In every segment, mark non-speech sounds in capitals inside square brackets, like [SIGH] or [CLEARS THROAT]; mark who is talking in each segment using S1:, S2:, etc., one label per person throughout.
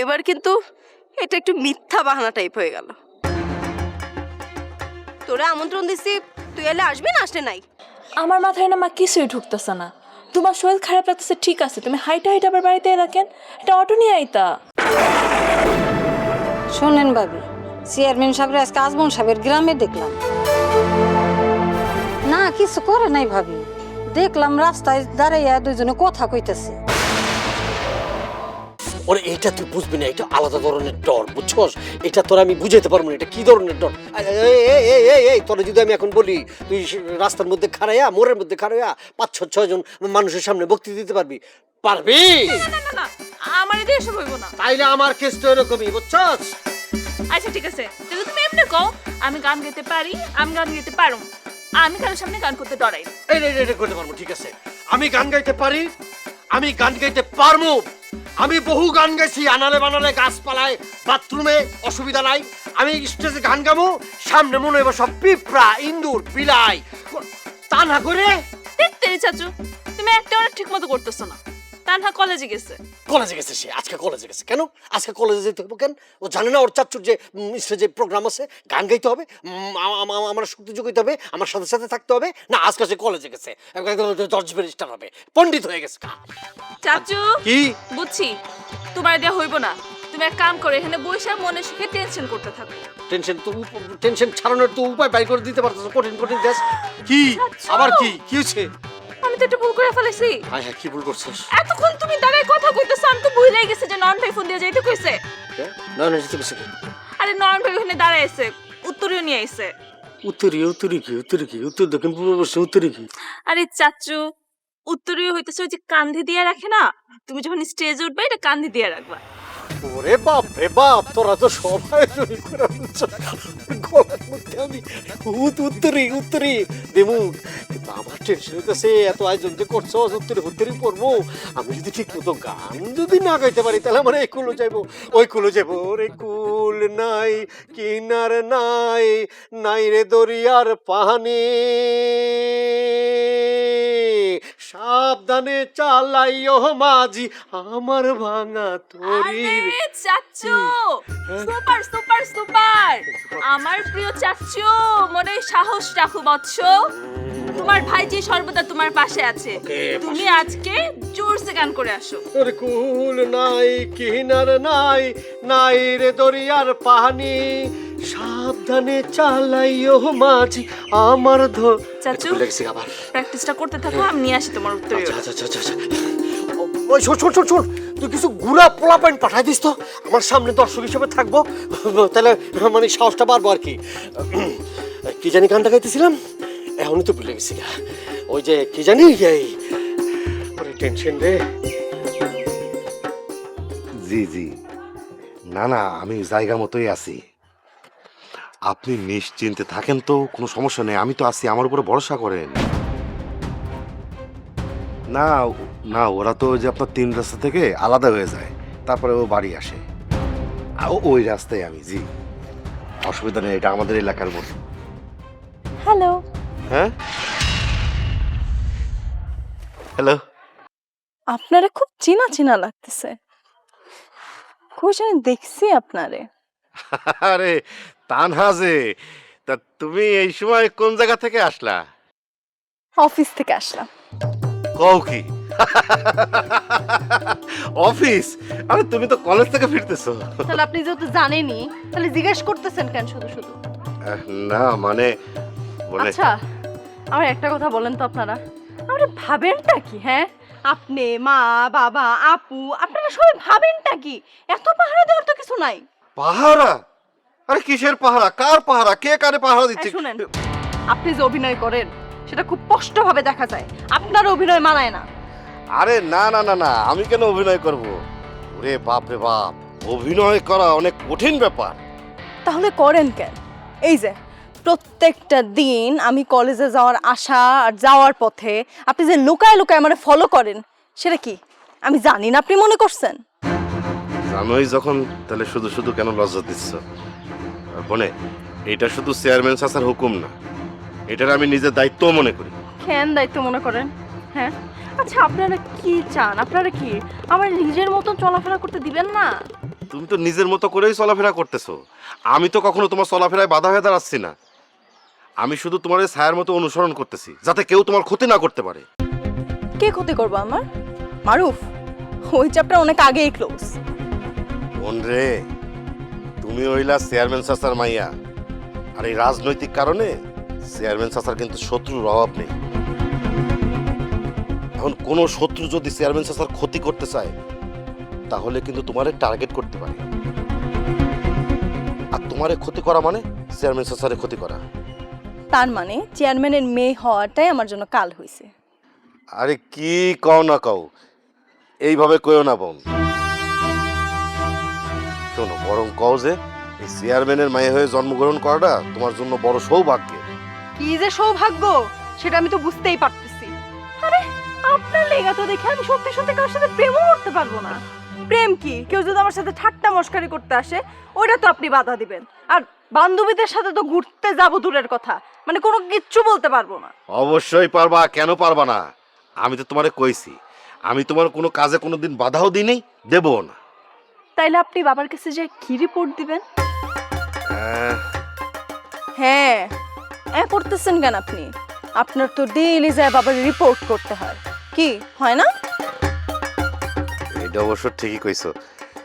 S1: এবার কিন্তু এটা একটু মিথ্যা বাহানা টাইপ হয়ে গেল। তোরা আমন্ত্রণ দিছি তুই এলে আসবি না আসলে নাই?
S2: আমার মাথায় না মা কিছুই ঢুকতেছে না। তোমার শরীর খারাপ লাগতেছে ঠিক আছে। তুমি হাইটা হাইটা আবার বাড়িতে রাখেন একটা অটো নিয়ে আইতা।
S3: শোনেন ভাবি চেয়ারম্যান সাহেবের আজকে আজমন সাহেবের গ্রামে দেখলাম। না কিছু করে নাই ভাবি। দেখলাম রাস্তায় দাঁড়াইয়া দুজনে কথা কইতেছে।
S4: ওরে এটা তুই বুঝবি না এটা আলাদা ধরনের ডর বুঝছস? এটা তোর আমি বুঝাইতে পারব না এটা কি ধরনের ডর? এই, তোরে যদি আমি এখন বলি তুই রাস্তার মধ্যে খাড়াইয়া মোড়ের মধ্যে খাড়াইয়া পাঁচ ছ ছয় জন মানুষের সামনে বক্তি দিতে পারবি পারবি?
S2: আমার এদিকে এসব হইব না।
S4: তাইলে আমার কেস তো এরকমই বুঝছস?
S2: আচ্ছা ঠিক আছে তাহলে তুমি এমনি কও আমি গান গাইতে পারি আমি গান গাইতে পারো আমি কারোর সামনে গান করতে ডরাই।
S4: এই রে, রে, করতে পারব ঠিক আছে। আমি গান গাইতে পারি আমি গান গাইতে পারব। আমি বহু গান গেছি আনালে বানালে গাছপালায় বাথরুমে অসুবিধা নাই। আমি স্টেজে গান গাবো, সামনে মনে হবে সব পিঁপড়া ইন্দুর বিলাই। তা না করে
S2: দেখতে চাচু, তুমি একটা ঠিক মতো করতেছো না। তানহা কলেজে গেছে।
S4: কলেজে গেছে সে আজকে কলেজে গেছে। কেন? আজকে কলেজে যেতে হবে কেন? ও জানে না ওর চাচ্চুর যে স্টেজে প্রোগ্রাম আছে গান গাইতে হবে আমার শক্তি যোগাইতে হবে আমার সাথে সাথে থাকতে হবে। না আজকে সে কলেজে গেছে। জর্জ ব্যারিস্টার হবে। পণ্ডিত হয়ে গেছে।
S2: চাচু?
S4: কি?
S2: বুঝছি। তোমার দেয়া হইব না। তুমি এক কাম করো এখানে বসে মনে সুখে টেনশন করতে থাকো।
S4: টেনশন তো টেনশন ছাড়ানোর তো উপায় বাই করে দিতে পারতেছ কঠিন কঠিন দেশ কি? আবার কি? কি হচ্ছে
S2: আমি তো একটু ভুল করে ফেলেছি।
S4: হ্যাঁ হ্যাঁ কি ভুল করছিস?
S2: এতক্ষণ তুমি দাঁড়ায় কথা কইতেছো আমি তো ভুলেই গেছে যে নন ভাই ফোন দিয়ে যাইতে কইছে।
S4: না না যেতে গেছে
S2: আরে নন ভাই ওখানে দাঁড়ায় আছে উত্তরীয় নিয়ে আইছে।
S4: উত্তরি উত্তরি কি? উত্তরি কি? উত্তর দক্ষিণ পূর্ব পশ্চিম উত্তরি কি?
S2: আরে চাচু উত্তরীয় হইতেছে ওই যে কান্ধে দিয়ে রাখে না? তুমি যখন স্টেজে উঠবে এটা কান্ধে দিয়ে রাখবা।
S4: ওরে বাপ রে বাপ, তোরা তো সবাই জড়ি করে গলার মধ্যে আমি উত উত্তরি উত্তরি দেমু কিন্তু আমার টেনশন হইতেছে, এত আয়োজন যে করছ উত্তরি উত্তরি পড়ব আমি যদি ঠিক মতো গান যদি না গাইতে পারি, তাহলে আমার এই কুলো যাইবো। ওই কুলো যাইবো। রে কুল নাই, কিনার নাই নাই রে দরিয়ার পানি সাবধানে চালাইও মাঝি আমার ভাঙা তরি
S2: আরে চাচু! সুপার সুপার সুপার আমার প্রিয় চাচু মনে সাহস রাখো বৎস। তোমার ভাইজি সর্বদা তোমার পাশে আছে। তুমি আজকে জোরসে গান করে আসো।
S4: তোর কুল নাই কিনার নাই নাই রে দরিয়ার পানি সাবধানে চালাইও মাঝি আমার ধ
S2: চাচু।
S4: ভুলে গেছি আবার।
S2: প্র্যাকটিসটা করতে থাকো আমি নিয়ে আসি তোমার উত্তর।
S4: আচ্ছা আচ্ছা আচ্ছা আচ্ছা ওই শোন শোন শোন শোন। তুই কিছু গুড়া পোলা পয়েন্ট পাঠাই দিস তো? আমার সামনে দর্শক হিসেবে থাকব। [LAUGHS] তাহলে মানে সাহসটা বাড়বো আর কি। [CLEARS THROAT] কি জানি গানটা গাইতেছিলাম? এখনই তো ভুলে গেছি। ওই যে, কি জানি, এই টেনশন রে।
S5: জি জি। না না, আমি জায়গা মতোই আছি। আপনি নিশ্চিন্তে থাকেন তো, কোনো সমস্যা নেই। আমি তো আছি, আমার উপরে ভরসা করেন। না না ওরা তো ওই যে আপনার তিন রাস্তা থেকে আলাদা হয়ে যায়। তারপরে ও বাড়ি আসে। ও- ওই রাস্তায় আমি জি। অসুবিধা নেই এটা আমাদের এলাকার মতো
S2: হ্যালো।
S5: হ্যাঁ? হ্যালো।
S6: আপনারে খুব চেনা চেনা লাগতেছে। কই জানি দেখছি আপনারে। [LAUGHS]
S5: আরে তানহা যে তা তুমি এই সময় কোন জায়গা থেকে আসলা?
S6: অফিস থেকে আসলাম।
S5: কও কি? অফিস? আরে তুমি তো কলেজ থেকে ফিরতেছো।
S6: তাহলে আপনি যেহেতু জানেনই তাহলে জিজ্ঞেস করতেছেন কেন শুধু শুধু?
S5: না মানে মানে
S6: আচ্ছা আমার একটা কথা বলেন তো আপনারা। আমরা ভাবেনটা কি হ্যাঁ? আপনি মা বাবা আপু আপনারা সবাই ভাবেনটা কি? এত পাহারা দেওয়ার তো কিছু নাই।
S5: পাহারা? আরে কিসের পাহারা? কার পাহারা? কে কারে পাহারা দিচ্ছে?
S6: এই শুনেন আপনি যে অভিনয় করেন সেটা খুব স্পষ্টভাবে দেখা যায়। আপনার অভিনয় মানায় না।
S5: আরে না না না না আমি কেন অভিনয় করব? ওরে বাপ রে বাপ অভিনয় করা অনেক কঠিন ব্যাপার।
S6: তাহলে করেন কেন? এই যে প্রত্যেকটা দিন আমি কলেজে যাওয়ার আশা আর যাওয়ার পথে আপনি যে লুকায় লুকায় আমার ফলো করেন সেটা কি? আমি জানি না আপনি মনে করছেন?
S5: জানোই যখন তাহলে শুধু শুধু কেন লজ্জা দিচ্ছ? বনে এটা শুধু চেয়ারম্যান চাচার হুকুম না এটার আমি নিজের দায়িত্ব মনে করি।
S6: কেন দায়িত্ব মনে করেন? হ্যাঁ? আচ্ছা আপনারা কি চান? আপনারা কি আমার নিজের মতো চলাফেরা করতে দিবেন না?
S5: তুমি তো নিজের মতো করেই চলাফেরা করতেছো। আমি তো কখনো তোমার চলাফেরায় বাধা হয়ে দাঁড়াচ্ছি না। আমি শুধু তোমার এই ছায়ার মতো অনুসরণ করতেছি যাতে কেউ তোমার ক্ষতি না করতে পারে।
S6: কে ক্ষতি করব আমার? মারুফ ওই চ্যাপ্টার অনেক আগেই ক্লোজ
S5: বোন রে তুমি হইলা চেয়ারম্যান চাচার মাইয়া। আর এই রাজনৈতিক কারণে চেয়ারম্যান চাচার কিন্তু শত্রুর অভাব নেই। এখন কোনো শত্রু যদি চেয়ারম্যান চাচার ক্ষতি করতে চায় তাহলে কিন্তু তোমারে টার্গেট করতে পারে। আর তোমারে ক্ষতি করা মানে চেয়ারম্যান চাচারে ক্ষতি করা।
S6: তার মানে চেয়ারম্যানের মেয়ে হওয়াটাই আমার জন্য কাল হয়েছে
S5: আরে কি কও না কও এইভাবে কইও না বোন। শোনো বরং কও যে এই চেয়ারম্যানের মায়ে হয়ে জন্মগ্রহণ করাটা তোমার জন্য বড় সৌভাগ্যের
S6: কি যে সৌভাগ্য সেটা আমি তো বুঝতেই পারতেছি আরে আপনার লেগা তো দেখে আমি সত্যি সত্যি কারোর সাথে প্রেমও করতে পারব না। প্রেম কি? কেউ যদি আমার সাথে ঠাট্টা মস্কারি করতে আসে ওইটা তো আপনি বাধা দিবেন। আর বান্ধবীদের সাথে তো ঘুরতে যাব দূরের কথা মানে কোনো কিচ্ছু বলতে পারব না।
S5: অবশ্যই পারবা কেন পারবা না? আমি তো তোমারে কইছি আমি তোমার কোনো কাজে কোনো দিন বাধাও দিই নেই দেবও না।
S6: তাইলে আপনি বাবার কাছে যে কি রিপোর্ট দিবেন?
S5: আহ,
S6: হ্যাঁ। এ করতেছেন কেন আপনি? আপনার তো ডেইলি যায় বাবার রিপোর্ট করতে হয়। কি? হয় না?
S5: এটা অবশ্য ঠিকই কইছো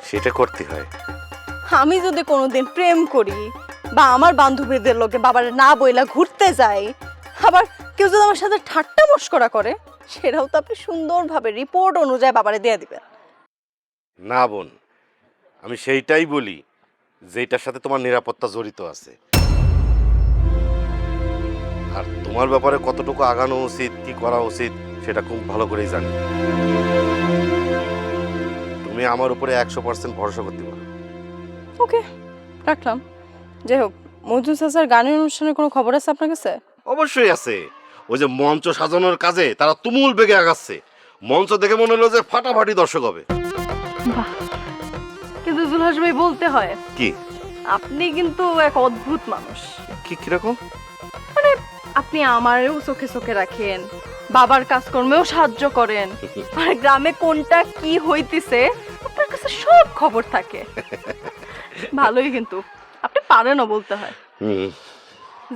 S5: সেটা করতে হয়।
S6: আমি যদি কোনোদিন প্রেম করি বা আমার বান্ধবীদের লোকে বাবার না বইলা ঘুরতে যাই আবার কেউ যদি আমার সাথে ঠাট্টা মস্করা করে সেটাও তো আপনি সুন্দরভাবে রিপোর্ট অনুযায়ী বাবারে দিয়ে দিবেন।
S5: না বোন আমি সেইটাই বলি যেটার সাথে তোমার নিরাপত্তা জড়িত আছে। আর তোমার ব্যাপারে কতটুকু আগানো উচিত কি করা উচিত সেটা খুব ভালো করেই জানি। তুমি আমার উপরে একশো পার্সেন্ট ভরসা করতে পারো।
S6: ওকে রাখলাম। যাই হোক মজুর চাচার গানের অনুষ্ঠানের কোনো খবর আছে আপনার কাছে?
S5: অবশ্যই আছে। ওই যে মঞ্চ সাজানোর কাজে তারা তুমুল বেগে আগাচ্ছে। মঞ্চ দেখে মনে হলো যে ফাটাফাটি দর্শক হবে।
S6: কিন্তু জুলহাস ভাই বলতে হয়
S5: কি?
S6: আপনি কিন্তু এক অদ্ভুত মানুষ।
S5: কি কীরকম?
S6: আপনি আমারও চোখে চোখে রাখেন বাবার কাজকর্মেও সাহায্য করেন। [LAUGHS] আর গ্রামে কোনটা কি হইতেছে আপনার কাছে সব খবর থাকে। [LAUGHS] ভালোই কিন্তু আপনি পারেনও বলতে হয়।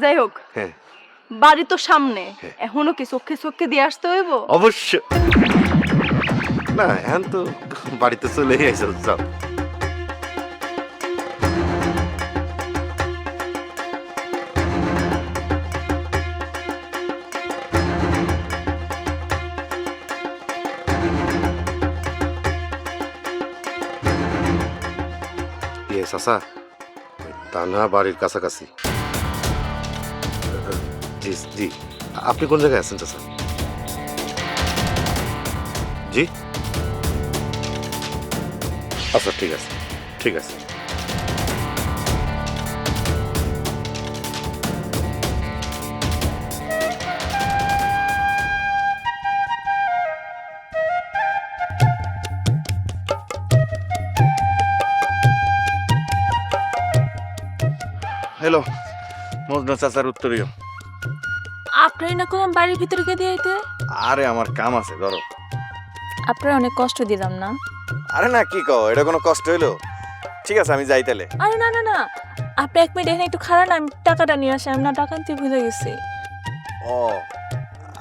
S6: যাই হোক
S5: হ্যাঁ।
S6: বাড়ি তো সামনে এখনও কি চোখে চোখে দিয়ে আসতে হইব?
S5: অবশ্য না এখন তো বাড়িতে চলেই আইসো যাও। চাচা তানহা বাড়ির কাছাকাছি। জি জি। আপনি কোন জায়গায় আছেন চাচা? জি? আচ্ছা ঠিক আছে। ঠিক আছে।
S7: মজনু চাচার উত্তরীয়।
S2: আপনার না কোনো বাড়ির ভিতরে কে দিয়ে আইতে?
S7: আরে আমার কাম আছে ধরো।
S2: আপনার অনেক কষ্ট দিলাম না?
S7: আরে না কি কও এটা কোনো কষ্ট হইল? ঠিক আছে আমি যাই তাহলে।
S2: আরে না না না আপনি এক মিনিট এখানে একটু খারাপ আমি টাকাটা নিয়ে আসি আমি না টাকা আনতে ভুলে গেছি।
S7: ও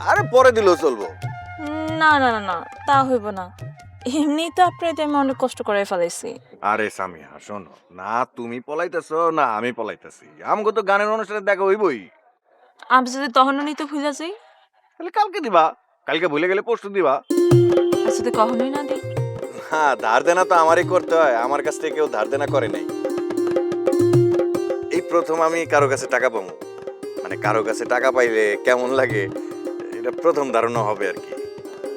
S7: আরে পরে দিলেও চলবো।
S2: না না না না তা হইব না। এমনি তো আপনাদের আমি অনেক কষ্ট করে ফেলাইছি।
S7: আরে সামিয়া শোনো। না তুমি পলাইতেছো না আমি পলাইতেছি। আমাকে তো গানের অনুষ্ঠানে দেখা হইবই।
S2: আমি যদি তখনও নিতে ভুলে যাই?
S7: তাহলে কালকে দিবা। কালকে ভুলে গেলে পরশু দিবা।
S2: আর যদি কখনোই না দিই?
S7: হ্যাঁ ধার দেনা তো আমারই করতে হয়। আমার কাছ থেকে কেউ ধার দেনা করে নাই। এই প্রথম আমি কারও কাছে টাকা পাবো। মানে কারও কাছে টাকা পাইলে কেমন লাগে? এটা প্রথম ধারণা হবে আর কি।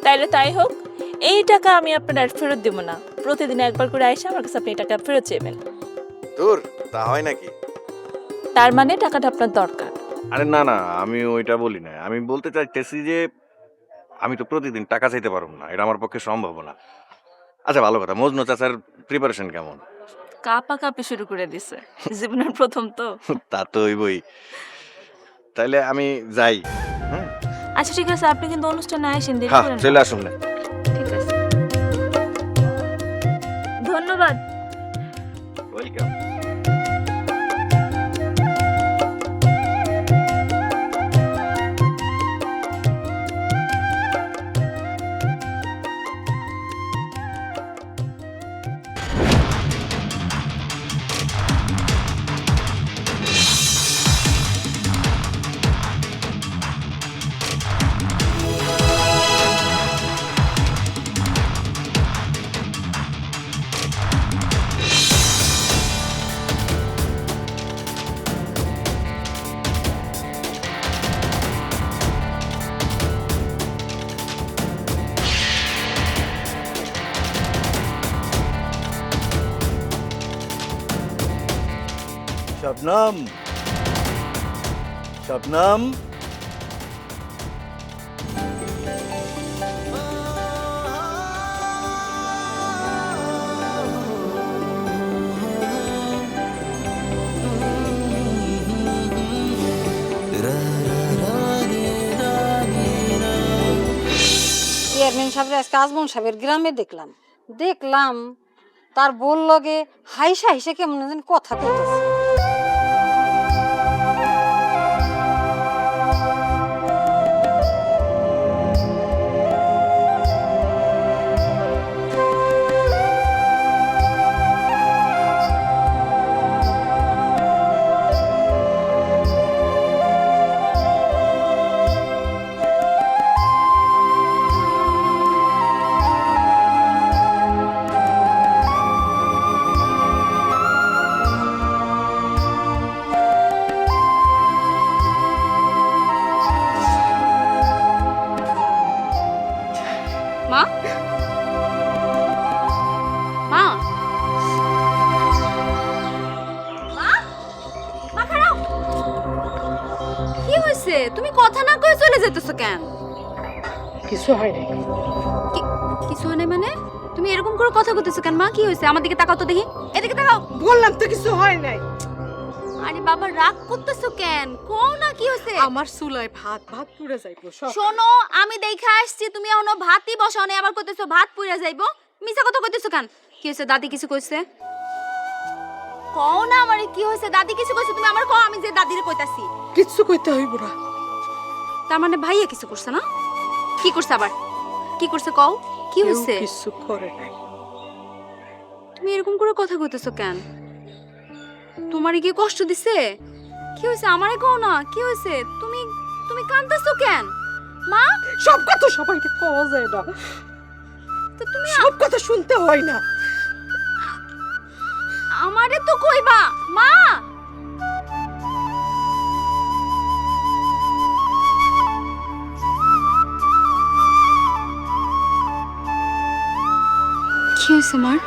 S2: তাইলে তাই হোক। এই টাকা আমি আপনার আর ফেরত দেবো না। প্রতিদিন একবার করে আইসা আমার কাছে আপনি এই টাকা ফেরত চেয়েবেন।
S7: দূর তা হয় নাকি?
S2: তার মানে টাকাটা আপনার দরকার।
S7: আরে না না আমি ওইটা বলি না আমি বলতে চাইতেছি যে আমি তো প্রতিদিন টাকা চাইতে পারব না। এটা আমার পক্ষে সম্ভব না। আচ্ছা ভালো কথা। মজনু চাচার প্রিপারেশন কেমন?
S2: কাপা কাপে শুরু করে দিছে। জীবনের প্রথম তো। [LAUGHS]
S7: তা তো হইবই। তাইলে আমি যাই।
S2: আচ্ছা ঠিক আছে। আপনি কিন্তু অনুষ্ঠানে আসেন দেরি
S7: হ্যাঁ
S2: করেন
S7: চলে আসুন না।
S2: ধন্যবাদ।
S7: ওয়েলকাম
S4: শবনম শবনম
S3: চেয়ারম্যান সাহেবের আজকে আজমন সাহেবের গ্রামে দেখলাম। দেখলাম তার বল লগে হাইসা হাইসা কেমন যেন কথা কইতেছে।
S8: তুমি কথা না কয়ে চলে যেতেছো কেন?
S6: কিছু হয় নাই।
S8: কিছু হয় নাই মানে? তুমি এরকম করে কথা কইতেছো কেন মা? কি হয়েছে? আমার দিকে তাকাও তো দেখি। এদিকে তাকাও।
S6: বললাম তো কিছু হয় নাই।
S8: আরে বাবা রাগ করতেছো কেন? কোন না কি হয়েছে?
S6: আমার চুলায় ভাত ভাত পুড়ে যাইবো সব
S8: শোনো আমি দেখে আসছি তুমি এখনও ভাতই বসাও নাই আবার কইতেছো ভাত পুড়ে যাইবো। মিছা কথা কইতেছো কেন? কি হয়েছে? দাদি কিছু কইছে? কও না আমারে কি হয়েছে? দাদি কিছু কইছে? তুমি আমার কও আমি যে দাদিরে কইতাছি।
S6: কিছু কইতে হইব না।
S8: তার মানে ভাইয়া কিছু করছে না? কি করছে আবার? কি করছে কও? কি হয়েছে
S6: কিছু করে নাই।
S8: তুমি এরকম করে কথা কইতেছো কেন? তোমারে কি কষ্ট দিছে? কি হয়েছে আমারে কও না? কি হয়েছে তুমি তুমি কাঁদতেছো কেন? মা?
S6: সব কথা সবাইকে কওয়া যায় না।
S8: তো তুমি
S6: সব কথা শুনতে হয় না।
S8: আমারে তো কইবা। মা! হয়েছে মার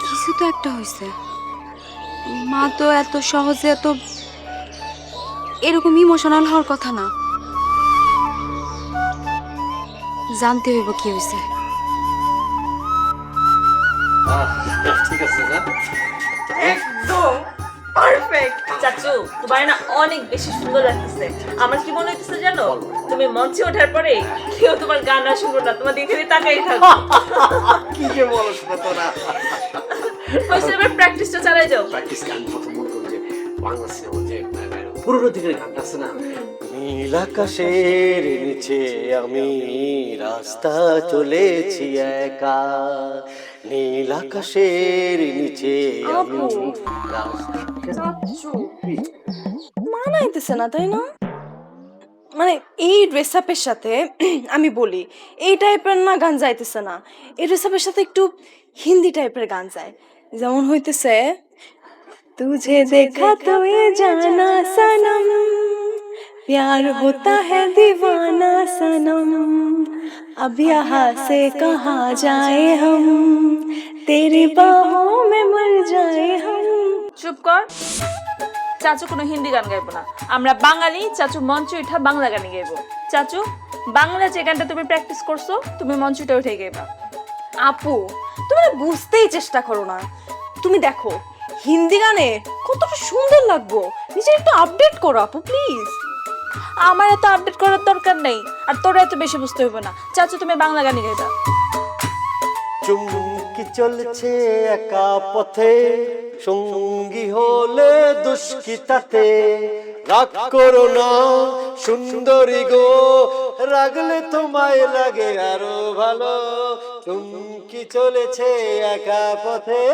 S8: কিছু তো একটা হয়েছে। মা তো এত সহজে এত এরকম ইমোশনাল হওয়ার কথা না। জানতে হইব কি হয়েছে।
S4: ঠিক আছে না
S6: একদম পারফেক্ট
S2: চাচু তোমার না অনেক বেশি সুন্দর লাগতেছে। আমার কি মনে হইতেছে জানো? তুমি মঞ্চে ওঠার পরে কেউ তোমার গান না শুনব না তোমার দিকে তাকাই থাকো। [LAUGHS]
S4: কি যে বলছ না। তোরা
S2: প্র্যাকটিসটা চালাই যাও।
S4: প্র্যাকটিস গান প্রথম মন করছে বাংলা সিনেমা যে পুরোনো গানটা আছে না? নীল আকাশের নিচে আমি রাস্তা চলেছি একা। নীল আকাশের নিচে আমি রাস্তা
S6: মানাইতেছে না তাই না? মানে এই ড্রেস আপের সাথে [CLEARS THROAT] আমি বলি এই টাইপের না গান যাইতেছে না এই ড্রেস আপের সাথে একটু হিন্দি টাইপের গান যায় যেমন হইতেছে तुझे देखा तो ये जाना सनम प्यार होता है दीवाना सनम अब यहाँ से कहाँ जाए हम तेरी बाहों में मर जाए हम
S2: চুপ কর চাচু কোনো হিন্দি গান গাইবো না। আমরা বাঙালি, চাচু মঞ্চ উঠা বাংলা গানে গাইবো। চাচু, বাংলা যে গানটা তুমি প্র্যাকটিস করছ, তুমি মঞ্চটা উঠে গাইবা।
S6: আপু তুমি বুঝতেই চেষ্টা করো না। তুমি দেখো, হিন্দি গানে কতটা সুন্দর লাগবো। নিজের একটু আপডেট করো আপু প্লিজ
S2: আমার এত আপডেট করার দরকার নেই, আর তোরা এত বেশি বুঝতে হইবে না। চাচু, তুমি বাংলা গানে গাইবা।
S4: চুমকি চলছে একা পথে? সঙ্গী হলে দুষ্কৃতাতে রাগ করো না, সুন্দরী গো, রাগলে তোমায় লাগে আরও ভালো। চুমকি চলেছে একা পথে।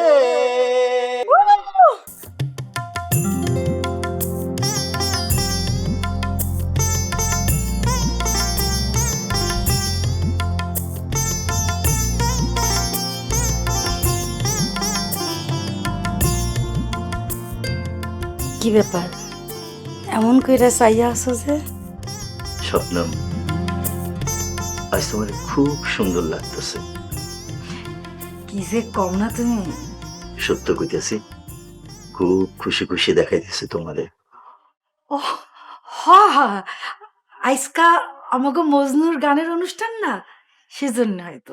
S3: কি ব্যাপার? এমন কইরা চাইয়া আসো যে?
S9: স্বপ্নম আজ তোমার খুব সুন্দর লাগতেছে।
S3: কি যে কম না তুমি?
S9: সত্য কইতেছি খুব খুশি খুশি দেখাইতেছে তোমারে।
S10: ও হ হ। আইসকা আমাকে মজনুর গানের অনুষ্ঠান না? সেজন্য হয়তো।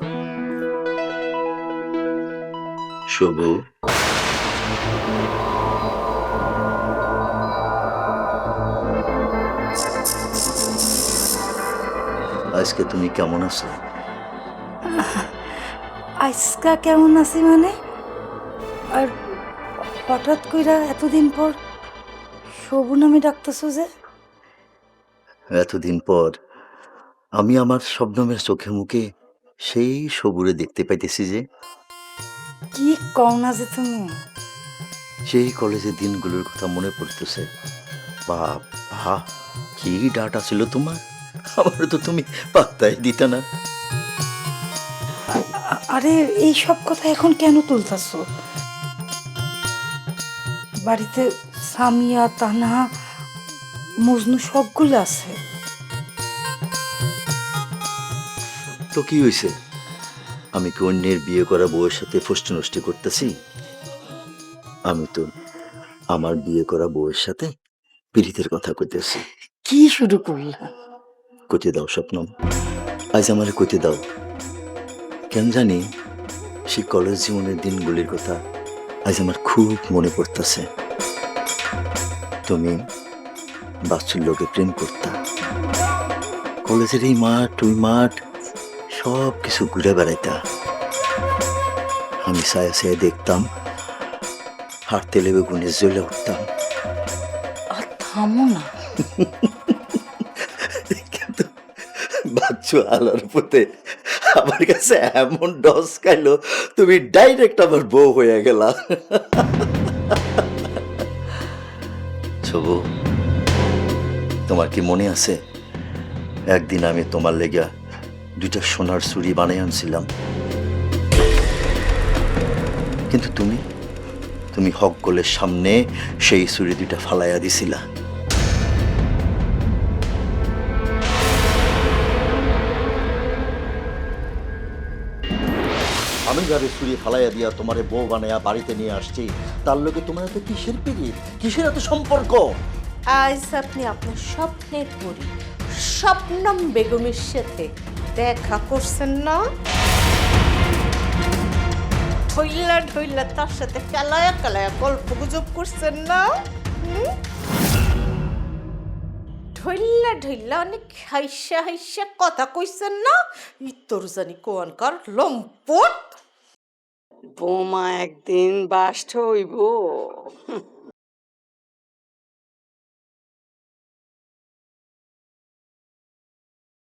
S9: শুভ আজকে তুমি কেমন আছো?
S10: আইসকা কেমন আছি মানে? আর হঠাৎ কইরা এতদিন পর সবু নামে ডাকতেছো যে?
S9: এতদিন পর আমি আমার শবনমের চোখে মুখে সেই সবুরে দেখতে পাইতেছি যে।
S10: কি কও না যে তুমি?
S9: সেই কলেজের দিনগুলোর কথা মনে পড়তেছে। বাবা কি ডাটা ছিল তোমার? আমার তো তুমি পাত্তাই দিতে না।
S10: আরে এই সব কথা এখন কেন তুলতাছো? বাড়িতে সামিয়া তানা মজনু সবগুলো আছে।
S9: তো কি হয়েছে আমি কি অন্যের বিয়ে করা বউয়ের সাথে ফষ্টি নষ্টি করতেছি? আমি তো আমার বিয়ে করা বউয়ের সাথে পীড়িতের কথা কইতেছি।
S10: কি শুরু করলা?
S9: কইতে দাও স্বপ্নম। আজ আমার কইতে দাও। কেন জানি সেই কলেজ জীবনের দিনগুলির কথা আজ আমার খুব মনে পড়তেছে। তুমি বাচ্চুর লোকে প্রেম করতা। কলেজের এই মাঠ ওই মাঠ সব কিছু ঘুরে বেড়াইতা। আমি সায়া সায়া দেখতাম হাঁটতে লেবে গুনে জ্বলে উঠতাম।
S10: আর থামো না। [LAUGHS]
S9: বাচ্চু আলোর পথে? আমার কাছে এমন ডস খাইলো, তুমি ডাইরেক্ট আমার বউ হয়ে গেলা। ছবু, তোমার কি মনে আছে? একদিন আমি তোমার লেগা দুইটা সোনার চুড়ি বানিয়ে আনছিলাম। কিন্তু তুমি তুমি হক গোলের সামনে সেই চুড়ি দুইটা ফালাইয়া দিছিলা। যারে চুরি ফালাইয়া দিয়া তোমারে বউ বানাইয়া বাড়িতে নিয়ে আসছি, তার লোকে তোমার এত কিসের পিড়িত কিসের এত সম্পর্ক?
S11: আজ আপনি আপনার স্বপ্নের পরি, স্বপ্নম বেগমের সাথে দেখা করছেন না? ঢইলা ঢইলা তার সাথে কালায়া কালায়া গল্প গুজব করছেন না? হুম? ঢইলা ঢইলা অনেক হাইসা হাইসা কথা কইছেন না? ইতর জানি কোয়ানকার লম্পট?
S1: বোমা একদিন বাস্ট হইব।